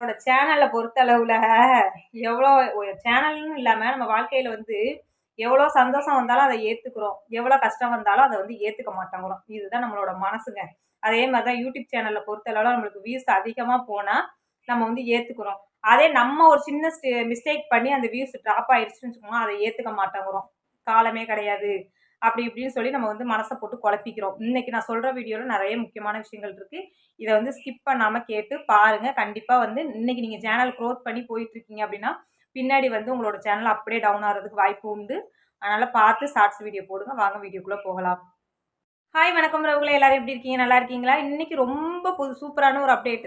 என்னோட சேனலை பொறுத்தளவில் எவ்வளோ சேனல்னு இல்லாமல் நம்ம வாழ்க்கையில் வந்து எவ்வளோ சந்தோஷம் வந்தாலும் அதை ஏற்றுக்குறோம் எவ்வளோ கஷ்டம் வந்தாலும் அதை வந்து ஏற்றுக்க மாட்டேங்கிறோம். இதுதான் நம்மளோட மனசுங்க. அதே மாதிரி தான் யூடியூப் சேனலில் பொறுத்தளவில் நம்மளுக்கு வியூஸ் அதிகமாக போனால் நம்ம வந்து ஏற்றுக்குறோம் அதே நம்ம ஒரு சின்ன மிஸ்டேக் பண்ணி அந்த வியூஸ் ட்ராப் ஆயிடுச்சுன்னு வச்சுக்கோங்க அதை ஏற்றுக்க மாட்டேங்கிறோம். காலமே கிடையாது. அப்படி இப்படின்னு சொல்லி நம்ம வந்து மனசை போட்டு குழப்பிக்கிறோம். இன்னைக்கு நான் சொல்கிற வீடியோவில் நிறைய முக்கியமான விஷயங்கள் இருக்குது இதை வந்து ஸ்கிப் பண்ணாமல் கேட்டு பாருங்கள் கண்டிப்பாக வந்து இன்னைக்கு நீங்கள் சேனல் க்ரோத் பண்ணி போயிட்டுருக்கீங்க அப்படின்னா பின்னாடி வந்து உங்களோட சேனல் அப்படியே டவுன் ஆகிறதுக்கு வாய்ப்பு உண்டு. அதனால் பார்த்து ஷார்ட்ஸ் வீடியோ போடுங்க. வாங்க வீடியோக்குள்ளே போகலாம். ஹாய் வணக்கம் ரவுகளை எல்லாரும் எப்படி இருக்கீங்க? நல்லா இருக்கீங்களா? இன்றைக்கி ரொம்ப புது சூப்பரான ஒரு அப்டேட்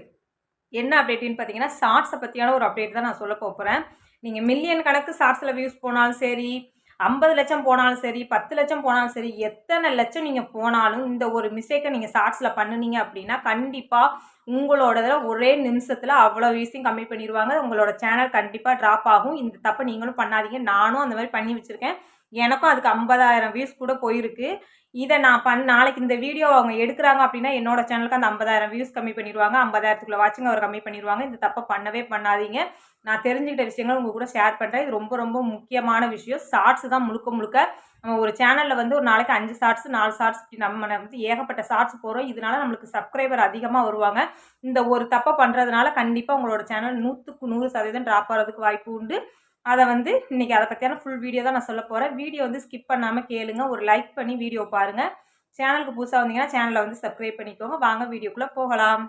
என்ன அப்டேட்டுன்னு பார்த்தீங்கன்னா ஷார்ட்ஸை பற்றியான ஒரு அப்டேட் தான் நான் சொல்ல போகிறேன் நீங்கள் மில்லியன் கணக்கு ஷார்ட்ஸில் வியூஸ் போனாலும் சரி ஐம்பது லட்சம் போனாலும் சரி பத்து லட்சம் போனாலும் சரி எத்தனை லட்சம் நீங்கள் போனாலும் இந்த ஒரு மிஸ்டேக்கை நீங்கள் ஷார்ட்ஸில் பண்ணுனீங்க அப்படின்னா கண்டிப்பாக உங்களோடதில் ஒரே நிமிஷத்தில் அவ்வளோ வியூஸையும் கம்மி பண்ணிடுவாங்க. உங்களோட சேனல் கண்டிப்பாக ட்ராப் ஆகும். இந்த தப்பை நீங்களும் பண்ணாதீங்க. நானும் அந்த மாதிரி பண்ணி வச்சுருக்கேன். எனக்கும் அதுக்கு ஐம்பதாயிரம் வியூஸ் கூட போயிருக்கு. இதை நான் பண் நாளைக்கு இந்த வீடியோ அவங்க எடுக்கிறாங்க அப்படின்னா என்னோட சேனலுக்கு அந்த ஐம்பதாயிரம் வியூஸ் கம்மி பண்ணிடுவாங்க. ஐம்பதாயிரத்துக்குள்ள வாட்சிங் அவர் கம்மி பண்ணிடுவாங்க. இந்த தப்பை பண்ணவே பண்ணாதீங்க. நான் தெரிஞ்சுக்கிட்ட விஷயங்கள் உங்கள் கூட ஷேர் பண்ணுறேன் இது ரொம்ப ரொம்ப முக்கியமான விஷயம். ஷார்ட்ஸ் தான் முழுக்க முழுக்க நம்ம ஒரு சேனலில் வந்து ஒரு நாளைக்கு அஞ்சு ஷார்ட்ஸ் நாலு ஷார்ட்ஸ் இப்படி நம்ம வந்து ஏகப்பட்ட ஷார்ட்ஸ் போகிறோம் இதனால நம்மளுக்கு சப்ஸ்கிரைபர் அதிகமாக வருவாங்க. இந்த ஒரு தப்பை பண்ணுறதுனால கண்டிப்பாக உங்களோட சேனல் நூற்றுக்கு நூறு சதவீதம் ட்ராப் ஆகிறதுக்கு வாய்ப்பு உண்டு. அதை வந்து இன்றைக்கி அதை பற்றியான ஃபுல் வீடியோ தான் நான் சொல்ல போகிறேன் வீடியோ வந்து ஸ்கிப் பண்ணாமல் கேளுங்க. ஒரு லைக் பண்ணி வீடியோ பாருங்கள் சேனலுக்கு புதுசாக வந்தீங்கன்னா சேனலை வந்து சப்ஸ்கிரைப் பண்ணிக்கோங்க. வாங்க வீடியோக்குள்ளே போகலாம்.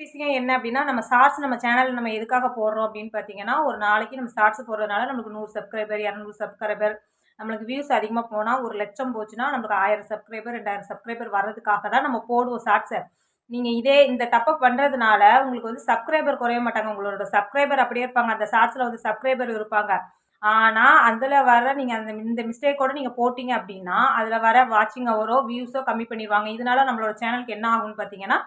விஷயம் என்ன அப்படின்னா நம்ம ஷார்ட்ஸ் நம்ம சேனலில் நம்ம எதுக்காக போடுறோம் அப்படின்னு பார்த்தீங்கன்னா ஒரு நாளைக்கு நம்ம ஷார்ட்ஸ் போடுறதுனால நம்மளுக்கு நூறு சப்ஸ்கிரைபர் இரநூறு சப்ஸ்கிரைபர் நம்மளுக்கு வியூஸ் அதிகமாக போனால் ஒரு லட்சம் போச்சுன்னா நம்மளுக்கு ஆயிரம் சப்ஸ்கிரைபர் ரெண்டாயிரம் சப்ஸ்கிரைபர் வர்றதுக்காக தான் நம்ம போடுவோம் ஷார்ட்ஸை நீங்கள் இதே இந்த தப்பை பண்ணுறதுனால உங்களுக்கு வந்து சப்ஸ்கிரைபர் குறைய மாட்டாங்க. உங்களோட சப்ஸ்கிரைபர் அப்படியே இருப்பாங்க. அந்த ஷார்ட்ஸில் வந்து சப்ஸ்கிரைபர் இருப்பாங்க. ஆனால் அதில் வர நீங்கள் அந்த இந்த மிஸ்டேக்கோட நீங்கள் போட்டிங்க அப்படின்னா அதில் வர வாட்சிங் அவரோ வியூஸோ கம்மி பண்ணிடுவாங்க. இதனால நம்மளோட சேனலுக்கு என்ன ஆகும்னு பார்த்தீங்கன்னா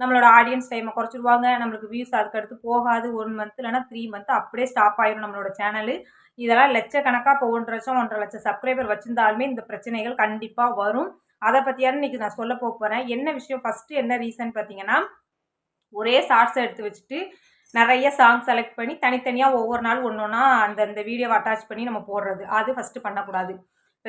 நம்மளோட ஆடியன்ஸ் டைமை குறைச்சிடுவாங்க நம்மளுக்கு வியூஸ் அதுக்கடுத்து போகாது. ஒன் மந்த் இல்லைனா த்ரீ மந்த் அப்படியே ஸ்டாப் ஆயிடும் நம்மளோட சேனலு இதெல்லாம் லட்சக்கணக்காக இப்போ ஒன்றரை லட்சம் ஒன்றரை லட்சம் சப்ஸ்கிரைபர் வச்சிருந்தாலுமே இந்த பிரச்சனைகள் கண்டிப்பாக வரும். அதை பற்றியான இன்றைக்கி நான் சொல்ல போகிறேன் என்ன விஷயம்? ஃபஸ்ட்டு என்ன ரீசன் பார்த்தீங்கன்னா ஒரே ஷார்ட்ஸ் எடுத்து வச்சுட்டு நிறைய சாங் செலக்ட் பண்ணி தனித்தனியாக ஒவ்வொரு நாள் ஒன்று ஒன்றா அந்த அந்த வீடியோவை அட்டாச் பண்ணி நம்ம போடுறது. அது ஃபஸ்ட்டு பண்ணக்கூடாது.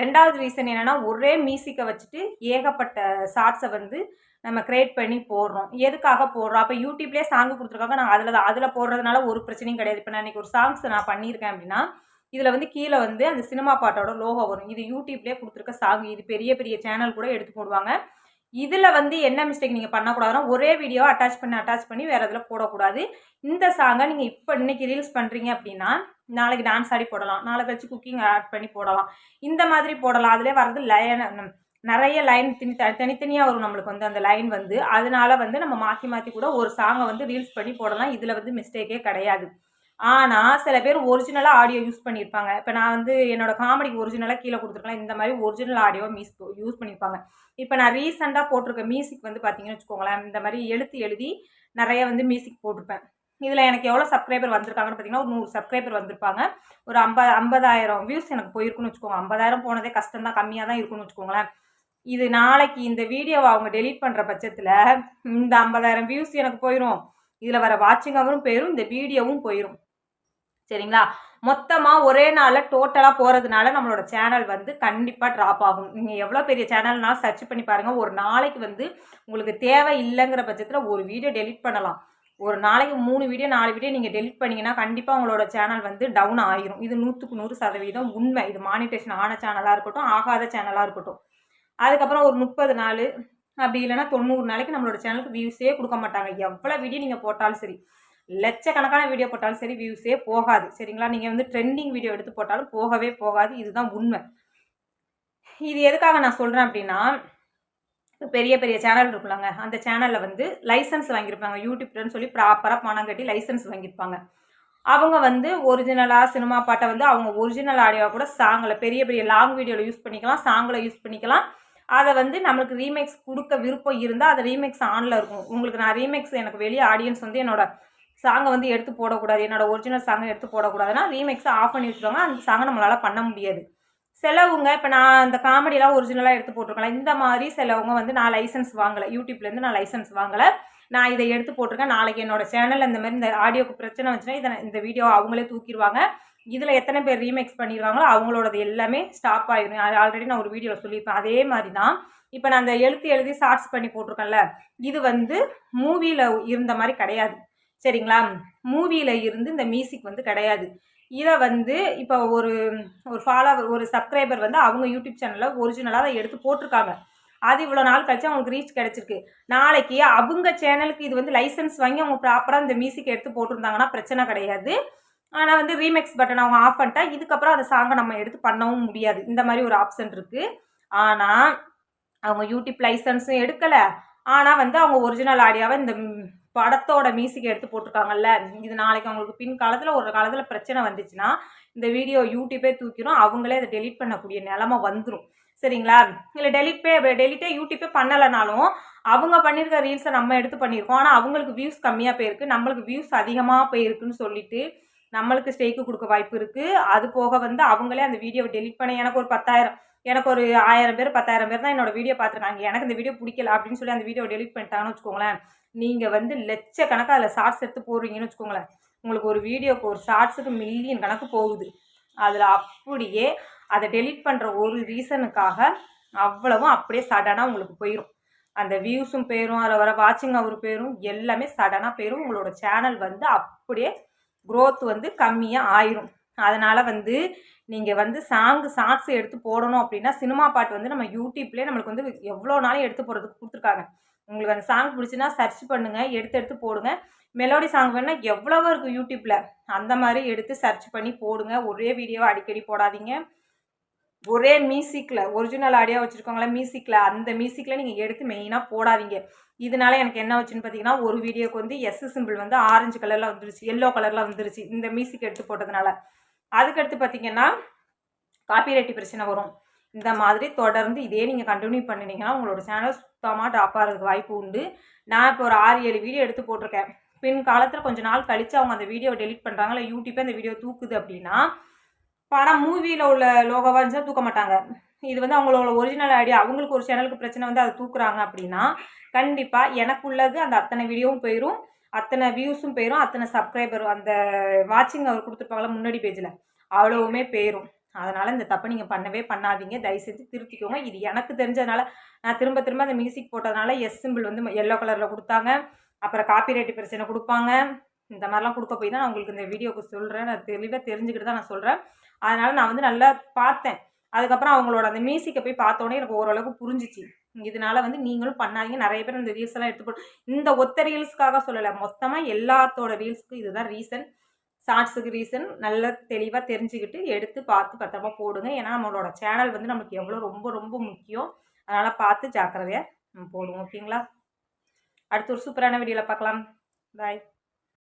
ரெண்டாவது ரீசன் என்னென்னா ஒரே மியூசிக்கை வச்சுட்டு ஏகப்பட்ட ஷார்ட்ஸை வந்து நம்ம க்ரியேட் பண்ணி போடுறோம். எதுக்காக போடுறோம்? அப்போ யூடியூப்லேயே சாங்கு கொடுத்துருக்காங்க. நான் அதில் தான் அதில் போடுறதுனால ஒரு பிரச்சனையும் கிடையாது. இப்போ நான் இன்றைக்கி ஒரு சாங்ஸ் நான் பண்ணியிருக்கேன் அப்படின்னா இதில் வந்து கீழே வந்து அந்த சினிமா பாட்டோட லோகோ வரும். இது யூடியூப்லேயே கொடுத்துருக்க சாங் இது பெரிய பெரிய சேனல் கூட எடுத்து போடுவாங்க. இதில் வந்து என்ன மிஸ்டேக் நீங்கள் பண்ணக்கூடாதுன்னா ஒரே வீடியோ அட்டாச் பண்ணி அட்டாச் பண்ணி வேறு இதில் போடக்கூடாது. இந்த சாங்கை நீங்கள் இப்போ இன்றைக்கி ரீல்ஸ் பண்ணுறீங்க அப்படின்னா நாளைக்கு டான்ஸ் ஆடி போடலாம். நாளை கழிச்சு குக்கிங் ஆட் பண்ணி போடலாம். இந்த மாதிரி போடலாம். அதிலே வர்றது லைன் நிறைய லைன் தனி தனித்தனியாக வரும் நம்மளுக்கு வந்து அந்த லைன் வந்து. அதனால வந்து நம்ம மாற்றி மாற்றி கூட ஒரு சாங்கை வந்து ரீல்ஸ் பண்ணி போடலாம். இதில் வந்து மிஸ்டேக்கே கிடையாது. ஆனால் சில பேர் ஒரிஜினலாக ஆடியோ யூஸ் பண்ணியிருப்பாங்க இப்போ நான் வந்து என்னோட காமெடிக்கு ஒரிஜினலாக கீழே கொடுத்துருக்கலாம். இந்த மாதிரி ஒரிஜினல் ஆடியோ மீஸ் யூஸ் பண்ணியிருப்பாங்க இப்போ நான் ரீசெண்டாக போட்டிருக்க மியூசிக் வந்து பார்த்தீங்கன்னு வச்சுக்கோங்களேன். இந்த மாதிரி எழுத்து எழுதி நிறைய வந்து மியூசிக் போட்டிருப்பேன். இதில் எனக்கு எவ்வளோ சப்ஸ்கிரைபர் வந்திருக்காங்கன்னு பார்த்தீங்கன்னா ஒரு நூறு சப்ஸ்கிரைபர் வந்திருப்பாங்க. ஒரு ஐம்பது ஐம்பதாயிரம் வியூஸ் எனக்கு போயிருக்குன்னு வச்சுக்கோங்க. ஐம்பதாயிரம் போனதே கஷ்டம் தான் கம்மியாக தான் இருக்குன்னு வச்சுக்கோங்களேன். இது நாளைக்கு இந்த வீடியோவை அவங்க டெலீட் பண்ணுற பட்சத்தில் இந்த ஐம்பதாயிரம் வியூஸ் எனக்கு போயிடும் இதில் வர வாட்சிங் அவரும் போயிடும் இந்த வீடியோவும் போயிடும் சரிங்களா? மொத்தமாக ஒரே நாளில் டோட்டலாக போகிறதுனால நம்மளோட சேனல் வந்து கண்டிப்பாக ட்ராப் ஆகும். நீங்கள் எவ்வளோ பெரிய சேனல்னால் சர்ச் பண்ணி பாருங்கள் ஒரு நாளைக்கு வந்து உங்களுக்கு தேவை இல்லைங்கிற பட்சத்தில் ஒரு வீடியோ டெலிட் பண்ணலாம். ஒரு நாளைக்கு மூணு வீடியோ நாலு வீடியோ நீங்கள் டெலிட் பண்ணிங்கன்னா கண்டிப்பாக உங்களோட சேனல் வந்து டவுன் ஆகிரும் இது நூற்றுக்கு நூறு சதவீதம் உண்மை. இது மானிட்டேஷன் ஆன சேனலாக இருக்கட்டும் ஆகாத சேனலாக இருக்கட்டும். அதுக்கப்புறம் ஒரு முப்பது நாள் அப்படி இல்லைன்னா தொண்ணூறு நாளைக்கு நம்மளோட சேனலுக்கு வியூஸே கொடுக்க மாட்டாங்க. எவ்வளோ வீடியோ நீங்கள் போட்டாலும் சரி. லட்சக்கணக்கான வீடியோ போட்டாலும் சரி வியூஸே போகாது. சரிங்களா? நீங்கள் வந்து ட்ரெண்டிங் வீடியோ எடுத்து போட்டாலும் போகவே போகாது. இதுதான் உண்மை. இது எதுக்காக நான் சொல்கிறேன் அப்படின்னா பெரிய பெரிய சேனல் இருக்குல்லங்க அந்த சேனலில் வந்து லைசன்ஸ் வாங்கியிருப்பாங்க. யூடியூப்லன்னு சொல்லி ப்ராப்பராக பணம் கட்டி லைசன்ஸ் வாங்கியிருப்பாங்க. அவங்க வந்து ஒரிஜினலாக சினிமா பாட்டை வந்து அவங்க ஒரிஜினல் ஆடியோவாக கூட சாங்கில் பெரிய பெரிய லாங் வீடியோவில் யூஸ் பண்ணிக்கலாம் சாங்கில் யூஸ் பண்ணிக்கலாம். அதை வந்து நம்மளுக்கு ரீமேக்ஸ் கொடுக்க விருப்பம் இருந்தால் அதை ரீமேக்ஸ் ஆனில் இருக்கும். உங்களுக்கு நான் ரீமேக்ஸ் எனக்கு வெளியே ஆடியன்ஸ் வந்து என்னோட சாங்கை வந்து எடுத்து போடக்கூடாது. என்னோட ஒரிஜினல் சாங்கை எடுத்து போடக்கூடாதுன்னா ரீமேக்ஸை ஆஃப் பண்ணி வச்சுருவாங்க. அந்த சாங்கை நம்மளால் பண்ண முடியாது. சிலவங்க இப்போ நான் அந்த காமெடியெலாம் ஒரிஜினலாக எடுத்து போட்டிருக்கலாம் இந்த மாதிரி சிலவங்க வந்து நான் லைசன்ஸ் வாங்கலை. யூடியூப்லேருந்து நான் லைசன்ஸ் வாங்கலை. நான் இதை எடுத்து போட்டிருக்கேன். நாளைக்கு என்னோடய சேனலில் இந்த மாதிரி இந்த ஆடியோக்கு பிரச்சனை வந்துச்சுன்னா இதை இந்த வீடியோ அவங்களே தூக்கிடுவாங்க. இதில் எத்தனை பேர் ரீமேக்ஸ் பண்ணிடுவாங்களோ அவங்களோடது எல்லாமே ஸ்டாப் ஆகிடும் ஆல்ரெடி நான் ஒரு வீடியோவில் சொல்லியிருப்பேன். அதே மாதிரி தான் இப்போ நான் அந்த எழுத்து எழுதி ஷார்ட்ஸ் பண்ணி போட்டிருக்கேன்ல இது வந்து மூவியில் இருந்த மாதிரி கிடையாது. சரிங்களா? மூவியில் இருந்து இந்த மியூசிக் வந்து கிடையாது. இதை வந்து இப்போ ஒரு ஒரு ஃபாலோவர் ஒரு சப்ஸ்கிரைபர் வந்து அவங்க யூடியூப் சேனலில் ஒரிஜினலாக அதை எடுத்து போட்டிருக்காங்க. அது இவ்வளோ நாள் கழிச்சு அவங்களுக்கு ரீச் கிடச்சிருக்கு. நாளைக்கு அவங்க சேனலுக்கு இது வந்து லைசன்ஸ் வாங்கி அவங்க ப்ராப்பராக இந்த மியூசிக் எடுத்து போட்டிருந்தாங்கன்னா பிரச்சனை கிடையாது. ஆனால் வந்து ரீமேக்ஸ் பட்டன் அவங்க ஆஃப் பண்ணிட்டா இதுக்கப்புறம் அந்த சாங்கை நம்ம எடுத்து பண்ணவும் முடியாது. இந்த மாதிரி ஒரு ஆப்ஷன் இருக்குது ஆனால் அவங்க யூடியூப் லைசன்ஸும் எடுக்கலை. ஆனால் வந்து அவங்க ஒரிஜினல் ஆடியோவை இந்த படத்தோட மியூசிக் எடுத்து போட்டிருக்காங்கல்ல. இது நாளைக்கு அவங்களுக்கு பின் காலத்தில் ஒரு காலத்தில் பிரச்சனை வந்துச்சுன்னா இந்த வீடியோ யூடியூப்பே தூக்கிடும் அவங்களே அதை டெலிட் பண்ணக்கூடிய நிலமை வந்துடும் சரிங்களா? இல்லை டெலிட்டே டெலிட்டே யூடியூப்பே பண்ணலைனாலும் அவங்க பண்ணியிருக்க ரீல்ஸை நம்ம எடுத்து பண்ணியிருக்கோம். ஆனால் அவங்களுக்கு வியூஸ் கம்மியாக போயிருக்கு. நம்மளுக்கு வியூஸ் அதிகமாக போயிருக்குன்னு சொல்லிட்டு நம்மளுக்கு ஸ்டேக்கு கொடுக்க வாய்ப்பு இருக்குது அது போக வந்து அவங்களே அந்த வீடியோவை டெலிட் பண்ண எனக்கு ஒரு பத்தாயிரம் எனக்கு ஒரு ஆயிரம் பேர் பத்தாயிரம் பேர் தான் என்னோட வீடியோ பார்த்துருக்காங்க. எனக்கு இந்த வீடியோ பிடிக்கல அப்படின்னு சொல்லி அந்த வீடியோ டெலிட் பண்ணிட்டாங்கன்னு வச்சுக்கோங்களேன். நீங்கள் வந்து லட்சக்கணக்காக அதில் ஷார்ட்ஸ் எடுத்து போடுறீங்கன்னு வச்சுக்கோங்களேன். உங்களுக்கு ஒரு வீடியோக்கு ஒரு ஷார்ட்ஸுக்கு மில்லியன் கணக்கு போகுது. அதில் அப்படியே அதை டெலிட் பண்ணுற ஒரு ரீசனுக்காக அவ்வளவும் அப்படியே சடனாக உங்களுக்கு போயிடும் அந்த வியூஸும் போயிடும் அதில் வர வாட்சிங் அவர் போயிடும் எல்லாமே சடனாக போயிடும் உங்களோட சேனல் வந்து அப்படியே க்ரோத் வந்து கம்மியாக ஆயிரும். அதனால் வந்து நீங்கள் வந்து சாங்கு ஷார்ட்ஸ் எடுத்து போடணும் அப்படின்னா சினிமா பாட்டு வந்து நம்ம யூடியூப்லேயே நம்மளுக்கு வந்து எவ்வளோ நாளும் எடுத்து போடுறதுக்கு கொடுத்துருக்காங்க. உங்களுக்கு அந்த சாங் பிடிச்சின்னா சர்ச் பண்ணுங்கள் எடுத்து எடுத்து போடுங்க. மெலோடி சாங் வேணால் எவ்வளவோ இருக்குது யூடியூப்பில் அந்த மாதிரி எடுத்து சர்ச் பண்ணி போடுங்க. ஒரே வீடியோவை அடிக்கடி போடாதீங்க. ஒரே மியூசிக்கில் ஒரிஜினல் ஆடியோ வச்சுருக்கோங்களா மியூசிக்கில் அந்த மியூசிக்கில் நீங்கள் எடுத்து மெயினாக போடாதீங்க. இதனால எனக்கு என்ன வச்சுன்னு பார்த்தீங்கன்னா ஒரு வீடியோக்கு வந்து எஸ் சிம்பிள் வந்து ஆரஞ்சு கலரில் வந்துருச்சு எல்லோ கலரில் வந்துருச்சு இந்த மியூசிக் எடுத்து போட்டதுனால. அதுக்கடுத்து பார்த்தீங்கன்னா காப்பிரைட்டி பிரச்சனை வரும். இந்த மாதிரி தொடர்ந்து இதே நீங்கள் கண்டினியூ பண்ணினீங்கன்னா உங்களோட சேனல் சுத்தமாக ட்ராப் ஆகிறதுக்கு வாய்ப்பு உண்டு. நான் இப்போ ஒரு ஆறு ஏழு வீடியோ எடுத்து போட்டிருக்கேன். பின் காலத்தில் கொஞ்சம் நாள் கழித்து அவங்க அந்த வீடியோவை டெலிட் பண்ணுறாங்க இல்லை யூடியூப்பே அந்த வீடியோ தூக்குது அப்படின்னா படம் மூவியில் உள்ள லோகோவாக இருந்துச்சா தூக்க மாட்டாங்க. இது வந்து அவங்களோட ஒரிஜினல் ஐடியா அவங்களுக்கு ஒரு சேனலுக்கு பிரச்சனை வந்து அதை தூக்குறாங்க அப்படின்னா கண்டிப்பாக எனக்குள்ளது அந்த அத்தனை வீடியோவும் போயிடும் அத்தனை வியூஸும் போயிடும் அத்தனை சப்ஸ்கிரைபரும் அந்த வாட்சிங் அவர் கொடுத்துருப்பாங்களா முன்னாடி பேஜில் அவ்வளவுமே போயிடும் அதனால் இந்த தப்பை நீங்கள் பண்ணவே பண்ணாதீங்க. தயவு செஞ்சு திருத்திக்கோங்க. இது எனக்கு தெரிஞ்சதுனால நான் திரும்ப திரும்ப அந்த மியூசிக் போட்டதுனால எஸ் சிம்பிள் வந்து எல்லோ கலரில் கொடுத்தாங்க. அப்புறம் காப்பி ரைட்டு பிரச்சனை கொடுப்பாங்க. இந்த மாதிரிலாம் கொடுக்க போய் தான் நான் உங்களுக்கு இந்த வீடியோக்கு சொல்கிறேன் நான் தெளிவாக தெரிஞ்சுக்கிட்டு தான் நான் சொல்கிறேன் அதனால் நான் வந்து நல்லா பார்த்தேன். அதுக்கப்புறம் அவங்களோட அந்த மியூசிக்கை போய் பார்த்தோன்னே எனக்கு ஓரளவுக்கு புரிஞ்சிச்சு. இதனால வந்து நீங்களும் பண்ணாதீங்க. நிறைய பேர் இந்த ரீல்ஸ் எல்லாம் எடுத்து போட்டு இந்த ஒத்த ரீல்ஸ்க்காக சொல்லலை. மொத்தமாக எல்லாத்தோட ரீல்ஸ்க்கும் இதுதான் ரீசன் ஷார்ட்ஸுக்கு ரீசன் நல்ல தெளிவாக தெரிஞ்சுக்கிட்டு எடுத்து பார்த்து பத்திரமா போடுங்க. ஏன்னா நம்மளோட சேனல் வந்து நமக்கு எவ்வளோ ரொம்ப ரொம்ப முக்கியம். அதனால் பார்த்து ஜாக்கிரதையாக போடுவோம். ஓகேங்களா? அடுத்த ஒரு சூப்பரான வீடியோவில் பார்க்கலாம். பாய்